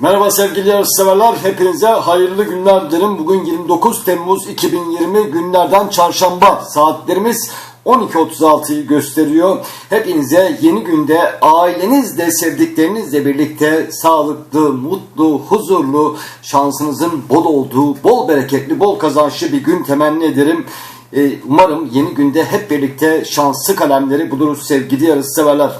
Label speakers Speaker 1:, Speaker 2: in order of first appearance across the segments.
Speaker 1: Merhaba sevgili yarışseverler. Hepinize hayırlı günler dilerim. Bugün 29 Temmuz 2020 günlerden çarşamba. Saatlerimiz 12.36'yı gösteriyor. Hepinize yeni günde ailenizle, sevdiklerinizle birlikte sağlıklı, mutlu, huzurlu, şansınızın bol olduğu, bol bereketli, bol kazançlı bir gün temenni ederim. Ee, Umarım yeni günde hep birlikte şanslı kalemleri buluruz sevgili yarışseverler.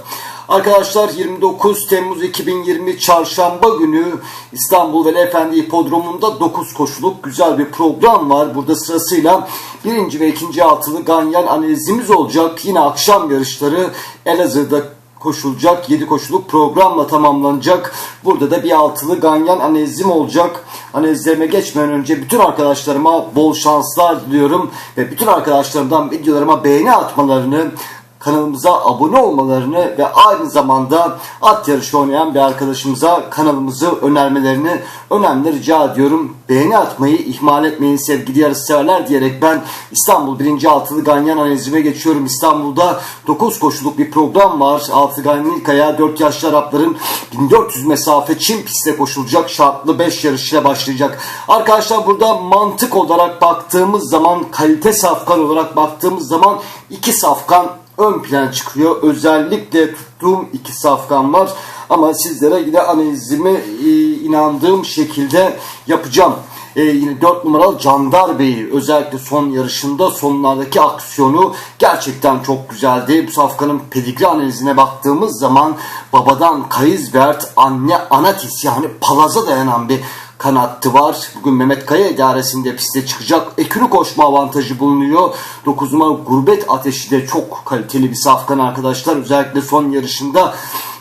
Speaker 1: Arkadaşlar 29 Temmuz 2020 Çarşamba günü İstanbul Veli Efendi Hipodromu'nda 9 koşuluk güzel bir program var. Burada sırasıyla birinci ve ikinci altılı ganyan analizimiz olacak. Yine akşam yarışları Elazığ'da koşulacak. 7 koşuluk programla tamamlanacak. Burada da bir altılı ganyan analizim olacak. Analizlerime geçmeden önce bütün arkadaşlarıma bol şanslar diliyorum. Ve bütün arkadaşlarımdan videolarıma beğeni atmalarını, kanalımıza abone olmalarını ve aynı zamanda at yarışı oynayan bir arkadaşımıza kanalımızı önermelerini önemli rica ediyorum. Beğeni atmayı ihmal etmeyin sevgili yarış severler diyerek ben İstanbul 1. Altılı Ganyan analizime geçiyorum. İstanbul'da 9 koşuluk bir program var. Altılı Ganyan ilk ayağı 4 yaşlı Arapların 1400 mesafe Çin pistte koşulacak şartlı 5 yarışıyla başlayacak. Arkadaşlar burada mantık olarak baktığımız zaman kalite safkan olarak baktığımız zaman iki safkan ön plana çıkıyor. Özellikle tuttuğum iki safkan var. Ama sizlere yine analizimi e, inandığım şekilde yapacağım. E, yine 4 numaralı Candar Bey'i özellikle son yarışında sonlardaki aksiyonu gerçekten çok güzeldi. Bu safkanın pedigri analizine baktığımız zaman babadan Kayızbert, anne Anatis yani palaza dayanan bir kanattı var. Bugün Mehmet Kaya idaresinde piste çıkacak. Ekürü koşma avantajı bulunuyor. 9 numara Gurbet Ateşi de çok kaliteli bir safkan arkadaşlar. Özellikle son yarışında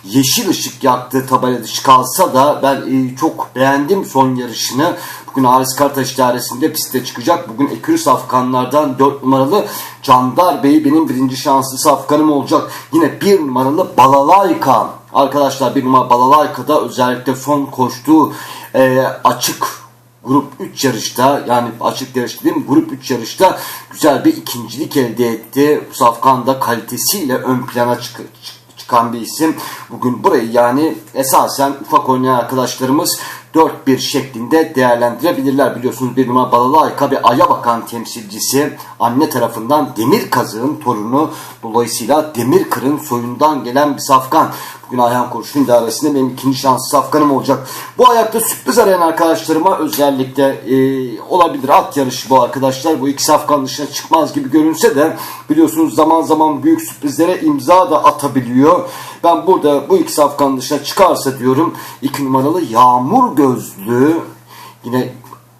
Speaker 1: yeşil ışık yaktı tabela dışı kalsa da ben e, çok beğendim son yarışını. Bugün Aris Kartaş idaresinde piste çıkacak. Bugün Ekürü safkanlardan 4 numaralı Candar Bey benim birinci şanslı safkanım olacak. Yine 1 numaralı Balalayka. Arkadaşlar bir numara Balalayka'da özellikle son koştuğu e, açık grup 3 yarışta yani açık yarış değil mi? Grup 3 yarışta güzel bir ikincilik elde etti. Safkan da kalitesiyle ön plana çık çıkan bir isim. Bugün burayı yani esasen ufak oynayan arkadaşlarımız 4-1 şeklinde değerlendirebilirler. Biliyorsunuz bir numara Balalı Ayka bir aya bakan temsilcisi anne tarafından Demir Kazı'nın torunu dolayısıyla Demir Kır'ın soyundan gelen bir safkan. Bugün Ayhan Kurşun idaresinde benim ikinci şanslı safkanım olacak. Bu ayakta sürpriz arayan arkadaşlarıma özellikle e, olabilir. At yarışı bu arkadaşlar. Bu iki safkan dışına çıkmaz gibi görünse de biliyorsunuz zaman zaman büyük sürprizlere imza da atabiliyor. Ben burada bu iki safkan dışına çıkarsa diyorum iki numaralı Yağmur Gözlü yine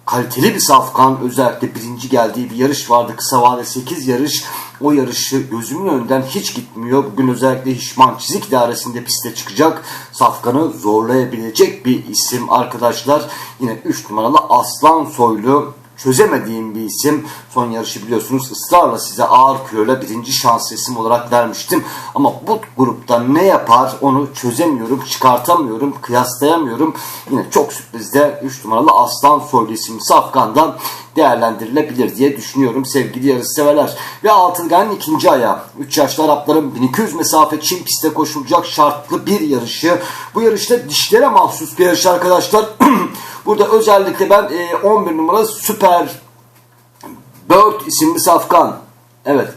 Speaker 1: kaliteli bir safkan özellikle birinci geldiği bir yarış vardı. Kısa vade 8 yarış. O yarışı gözümün önünden hiç gitmiyor. Bugün özellikle Hişman Çizik idaresinde piste çıkacak. Safkanı zorlayabilecek bir isim arkadaşlar. Yine 3 numaralı Aslan Soylu çözemediğim bir isim. Son yarışı biliyorsunuz ısrarla size ağır kiloyla birinci şans isim olarak vermiştim. Ama bu grupta ne yapar onu çözemiyorum, çıkartamıyorum, kıyaslayamıyorum. Yine çok sürprizde 3 numaralı Aslan Soylu isimli Safkan'dan değerlendirilebilir diye düşünüyorum sevgili yarış severler. Ve Altılgan'ın ikinci ayağı. 3 yaşlı Arapların 1200 mesafe Çin pistte koşulacak şartlı bir yarışı. Bu yarışta dişlere mahsus bir yarış arkadaşlar. Burada özellikle ben e, 11 numara Süper Bird isimli safkan. Evet.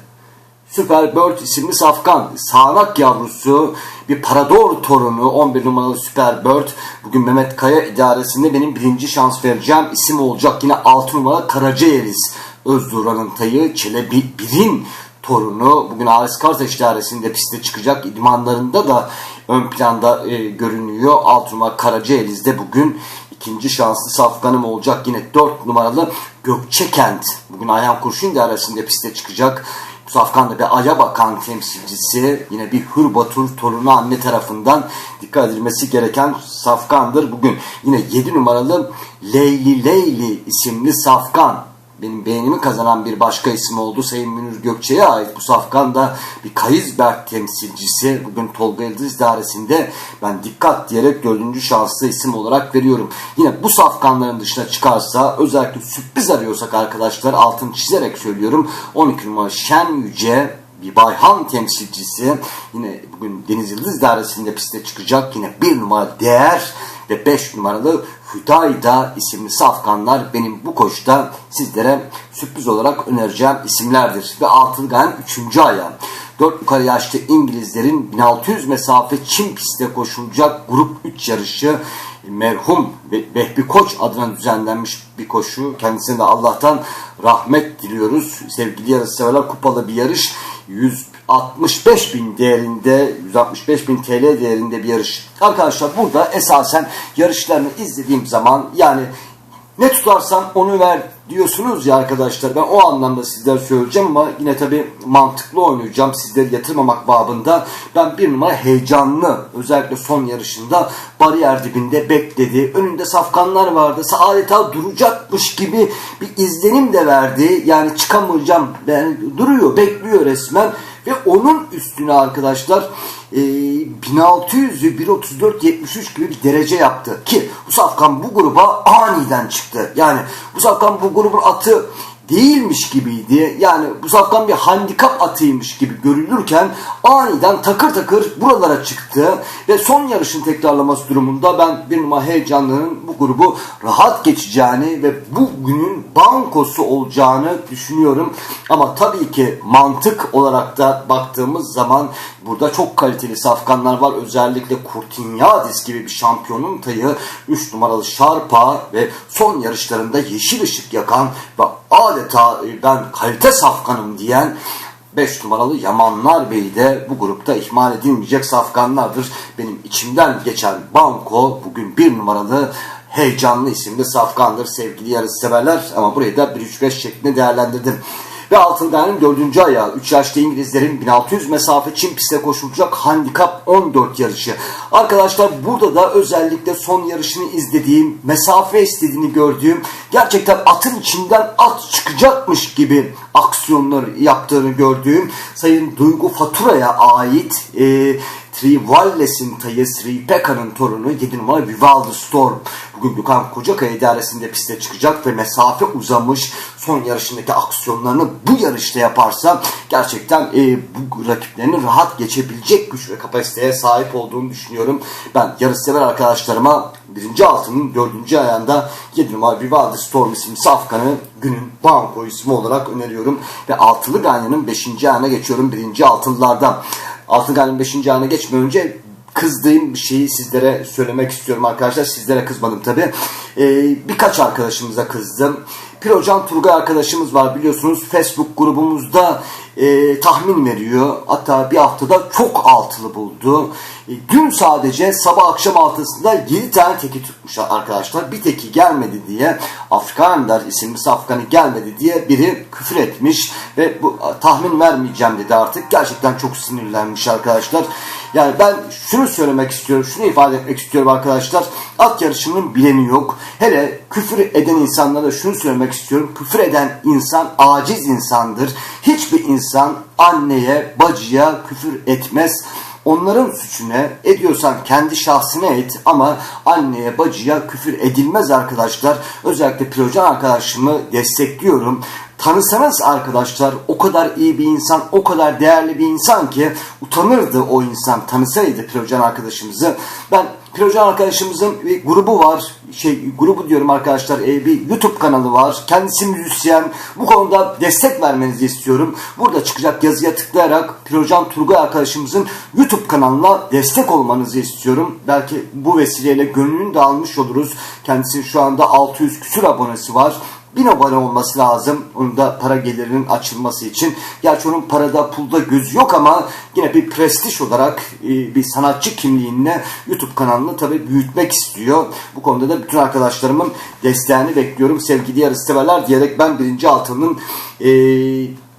Speaker 1: Süper Bird isimli safkan. Sağanak yavrusu bir Parador torunu 11 numaralı Süper Bird. Bugün Mehmet Kaya idaresinde benim birinci şans vereceğim isim olacak. Yine 6 numaralı Karacayeliz. Özduran'ın tayı Çelebi Bir'in torunu. Bugün Aris Kartaş idaresinde piste çıkacak. İdmanlarında da ön planda e, görünüyor. 6 numaralı Karacayeliz'de bugün ikinci şanslı safkanım olacak. Yine 4 numaralı Gökçekent. Bugün Ayhan Kurşun idaresinde piste çıkacak. Safkan da bir aya bakan temsilcisi. Yine bir Hür Batur torunu anne tarafından dikkat edilmesi gereken safkandır. Bugün yine 7 numaralı Leyli Leyli isimli safkan benim beğenimi kazanan bir başka isim oldu. Sayın Münir Gökçe'ye ait bu safkan da bir Kayızberk temsilcisi. Bugün Tolga Yıldız idaresinde ben dikkat diyerek dördüncü şanslı isim olarak veriyorum. Yine bu safkanların dışına çıkarsa özellikle sürpriz arıyorsak arkadaşlar altını çizerek söylüyorum. 12 numara Şen Yüce bir Bayhan temsilcisi yine bugün Deniz Yıldız idaresinde piste çıkacak. Yine bir numara Değer ve 5 numaralı Hüdayda isimli safkanlar benim bu koşta sizlere sürpriz olarak önereceğim isimlerdir. Ve altılı gayen 3. ayağı. 4 yukarı yaşlı İngilizlerin 1600 mesafe Çin pistte koşulacak grup 3 yarışı merhum Vehbi Koç adına düzenlenmiş bir koşu. Kendisine de Allah'tan rahmet diliyoruz. Sevgili yarışseverler kupalı bir yarış. 165 bin değerinde 165 bin TL değerinde bir yarış. Arkadaşlar burada esasen yarışlarını izlediğim zaman yani ne tutarsan onu ver diyorsunuz ya arkadaşlar. Ben o anlamda sizler söyleyeceğim ama yine tabi mantıklı oynayacağım. Sizleri yatırmamak babında. Ben bir numara heyecanlı. Özellikle son yarışında bariyer dibinde bekledi. Önünde safkanlar vardı. Adeta duracakmış gibi bir izlenim de verdi. Yani çıkamayacağım. Yani duruyor, bekliyor resmen. Ve onun üstüne arkadaşlar e, 1600'ü 1.34.73 gibi bir derece yaptı. Ki bu safkan bu gruba aniden çıktı. Yani bu safkan bu grubun atı değilmiş gibiydi. Yani bu safkan bir handikap atıymış gibi görülürken aniden takır takır buralara çıktı ve son yarışın tekrarlaması durumunda ben bir numara heyecanlının bu grubu rahat geçeceğini ve bu günün bankosu olacağını düşünüyorum. Ama tabii ki mantık olarak da baktığımız zaman burada çok kaliteli safkanlar var. Özellikle Kurtinyadis gibi bir şampiyonun tayı 3 numaralı Şarpa ve son yarışlarında yeşil ışık yakan ve adeta ben kalite safkanım diyen 5 numaralı Yamanlar Bey de bu grupta ihmal edilmeyecek safkanlardır. Benim içimden geçen banko bugün bir numaralı heyecanlı isimli safkandır sevgili yarış severler ama burayı da 1-3-5 şeklinde değerlendirdim. Ve Altıngan'ın dördüncü ayağı 3 yaşlı İngilizlerin 1600 mesafe Çin pistte koşulacak handikap 14 yarışı. Arkadaşlar burada da özellikle son yarışını izlediğim, mesafe istediğini gördüğüm, gerçekten atın içinden at çıkacakmış gibi aksiyonlar yaptığını gördüğüm Sayın Duygu Fatura'ya ait e, Trivalles'in tayı Sri Peka'nın torunu 7 numara Vivaldi Storm. Bugün Gökhan Kocakaya idaresinde piste çıkacak ve mesafe uzamış son yarışındaki aksiyonlarını bu yarışta yaparsa gerçekten e, bu rakiplerini rahat geçebilecek güç ve kapasiteye sahip olduğunu düşünüyorum. Ben yarış sever arkadaşlarıma birinci altının dördüncü ayağında 7 numara Vivaldi Storm isimli safkanı günün banko ismi olarak öneriyorum. Ve altılı ganyanın beşinci ayağına geçiyorum birinci altılılardan. Altın Galim 5. ayına geçmeden önce kızdığım şeyi sizlere söylemek istiyorum arkadaşlar. Sizlere kızmadım tabi. Ee, birkaç arkadaşımıza kızdım. Pirocan Turgay arkadaşımız var biliyorsunuz. Facebook grubumuzda e, tahmin veriyor. Hatta bir haftada çok altılı buldu. E, dün sadece sabah akşam altısında 7 tane teki tutmuş arkadaşlar. Bir teki gelmedi diye Afrikaner isimli Afganı gelmedi diye biri küfür etmiş ve bu tahmin vermeyeceğim dedi artık. Gerçekten çok sinirlenmiş arkadaşlar. Yani ben şunu söylemek istiyorum, şunu ifade etmek istiyorum arkadaşlar. At yarışının bileni yok. Hele küfür eden insanlara şunu söylemek istiyorum. Küfür eden insan aciz insandır. Hiçbir insan anneye, bacıya küfür etmez. Onların suçuna ediyorsan kendi şahsına et ama anneye bacıya küfür edilmez arkadaşlar. Özellikle Pirocan arkadaşımı destekliyorum. Tanısanız arkadaşlar o kadar iyi bir insan, o kadar değerli bir insan ki utanırdı o insan tanısaydı Pirocan arkadaşımızı. Ben Pirocan arkadaşımızın bir grubu var. Şey grubu diyorum arkadaşlar. E, bir YouTube kanalı var. Kendisi müzisyen. Bu konuda destek vermenizi istiyorum. Burada çıkacak yazıya tıklayarak Pirocan Turgay arkadaşımızın YouTube kanalına destek olmanızı istiyorum. Belki bu vesileyle gönlünü de almış oluruz. Kendisinin şu anda 600 küsur abonesi var bin abone olması lazım. Onun da para gelirinin açılması için. Gerçi onun parada pulda gözü yok ama yine bir prestij olarak e, bir sanatçı kimliğine YouTube kanalını tabi büyütmek istiyor. Bu konuda da bütün arkadaşlarımın desteğini bekliyorum. Sevgili yarışseverler diyerek ben birinci altının e,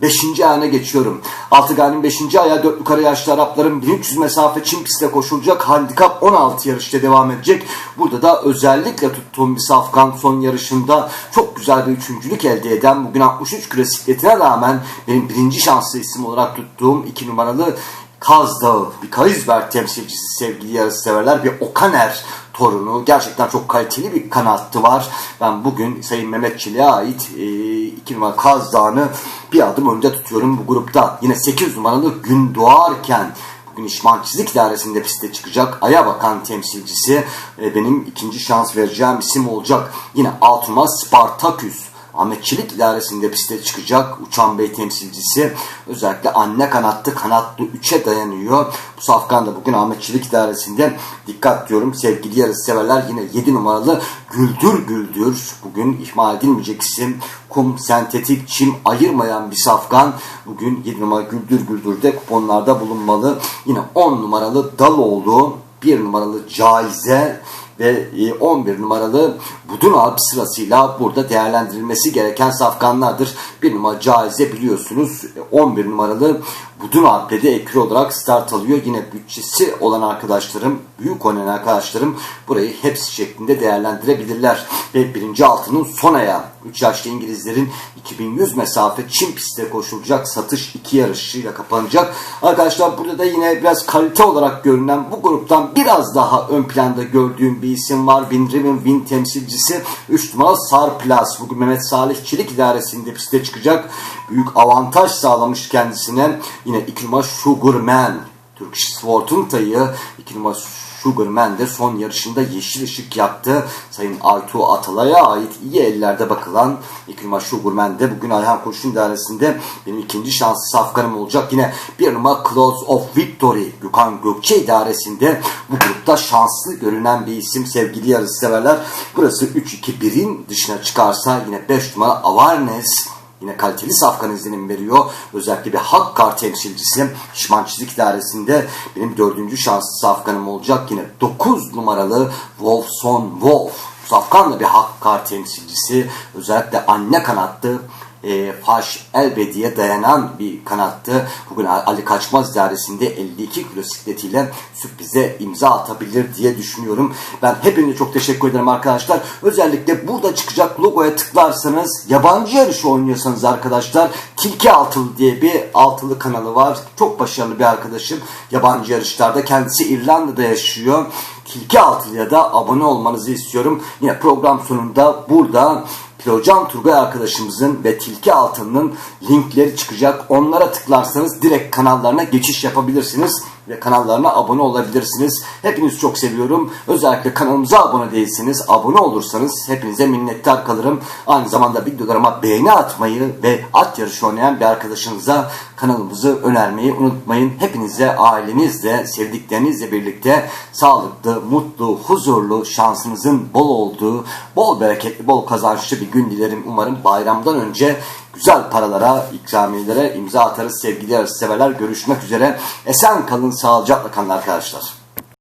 Speaker 1: 5. ayağına geçiyorum. Altıgan'ın 5. ayağı 4 yukarı yaşlı Arapların 1300 mesafe Çin pistte koşulacak. Handikap 16 yarışta devam edecek. Burada da özellikle tuttuğum bir safkan son yarışında çok güzel bir üçüncülük elde eden bugün 63 klasikletine rağmen benim birinci şanslı isim olarak tuttuğum 2 numaralı Kaz Dağı, bir Karizberg temsilcisi sevgili yarış severler, bir Okaner torunu. Gerçekten çok kaliteli bir kanattı var. Ben bugün Sayın Mehmet Çelik'e ait e, 2 numaralı Kaz Dağı'nı bir adım önde tutuyorum bu grupta. Yine 8 numaralı Gün Doğarken Bugün İşman Çizik Dairesi'nde piste çıkacak. Aya bakan temsilcisi e, benim ikinci şans vereceğim isim olacak. Yine Altıma Spartaküs. Ahmetçilik idaresinde piste çıkacak Uçan Bey temsilcisi. Özellikle anne kanatlı kanatlı 3'e dayanıyor. Bu safkan da bugün Ahmetçilik idaresinde dikkat diyorum sevgili yarış severler yine 7 numaralı Güldür Güldür. Bugün ihmal edilmeyecek isim. Kum, sentetik, çim ayırmayan bir safkan. Bugün 7 numaralı Güldür Güldür'de kuponlarda bulunmalı. Yine 10 numaralı Daloğlu, 1 numaralı Caize, ve 11 numaralı Budun Alp sırasıyla burada değerlendirilmesi gereken safkanlardır. Bir numara caize biliyorsunuz 11 numaralı Budun Alp'le de ekür olarak start alıyor. Yine bütçesi olan arkadaşlarım, büyük oynayan arkadaşlarım burayı hepsi şeklinde değerlendirebilirler. Ve birinci altının son ayağı 3 yaşlı İngilizlerin 2100 mesafe Çin pistte koşulacak satış iki yarışıyla kapanacak. Arkadaşlar burada da yine biraz kalite olarak görünen bu gruptan biraz daha ön planda gördüğüm bir isim var. Bin Riven Win temsilcisi 3 numara Sarplas. Bugün Mehmet Salih Çelik idaresinde piste çıkacak. Büyük avantaj sağlamış kendisine. Yine 2 numara Sugarman. Turkish Sport'un tayı 2 numara Sugarman de son yarışında yeşil ışık yaktı. Sayın Aytu Atalay'a ait iyi ellerde bakılan iki numara Sugarman de bugün Ayhan Koç'un dairesinde benim ikinci şanslı safkanım olacak. Yine bir numara Close of Victory Gökhan Gökçe idaresinde bu grupta şanslı görünen bir isim sevgili yarış severler. Burası 3-2-1'in dışına çıkarsa yine 5 numara Awareness Yine kaliteli safkan izlenim veriyor. Özellikle bir Hakkar temsilcisi Şişman Çizik Dairesi'nde benim dördüncü şanslı safkanım olacak. Yine 9 numaralı Wolfson Wolf. Safkan da bir Hakkar temsilcisi. Özellikle anne kanatlı e, Faş Elbedi'ye dayanan bir kanattı. Bugün Ali Kaçmaz dairesinde 52 kilo sikletiyle sürprize imza atabilir diye düşünüyorum. Ben hepinize çok teşekkür ederim arkadaşlar. Özellikle burada çıkacak logoya tıklarsanız yabancı yarışı oynuyorsanız arkadaşlar Tilki Altılı diye bir altılı kanalı var. Çok başarılı bir arkadaşım. Yabancı yarışlarda kendisi İrlanda'da yaşıyor. Tilki Altılı'ya da abone olmanızı istiyorum. Yine program sonunda burada Pilocan Turgay arkadaşımızın ve Tilki Altın'ın linkleri çıkacak. Onlara tıklarsanız direkt kanallarına geçiş yapabilirsiniz ve kanallarına abone olabilirsiniz. Hepinizi çok seviyorum. Özellikle kanalımıza abone değilseniz abone olursanız hepinize minnettar kalırım. Aynı zamanda videolarıma beğeni atmayı ve at yarışı oynayan bir arkadaşınıza kanalımızı önermeyi unutmayın. Hepinize ailenizle, sevdiklerinizle birlikte sağlıklı, mutlu, huzurlu, şansınızın bol olduğu, bol bereketli, bol kazançlı bir gün dilerim. Umarım bayramdan önce güzel paralara, ikramiyelere imza atarız sevgili severler. Görüşmek üzere. Esen kalın, sağlıcakla kalın arkadaşlar.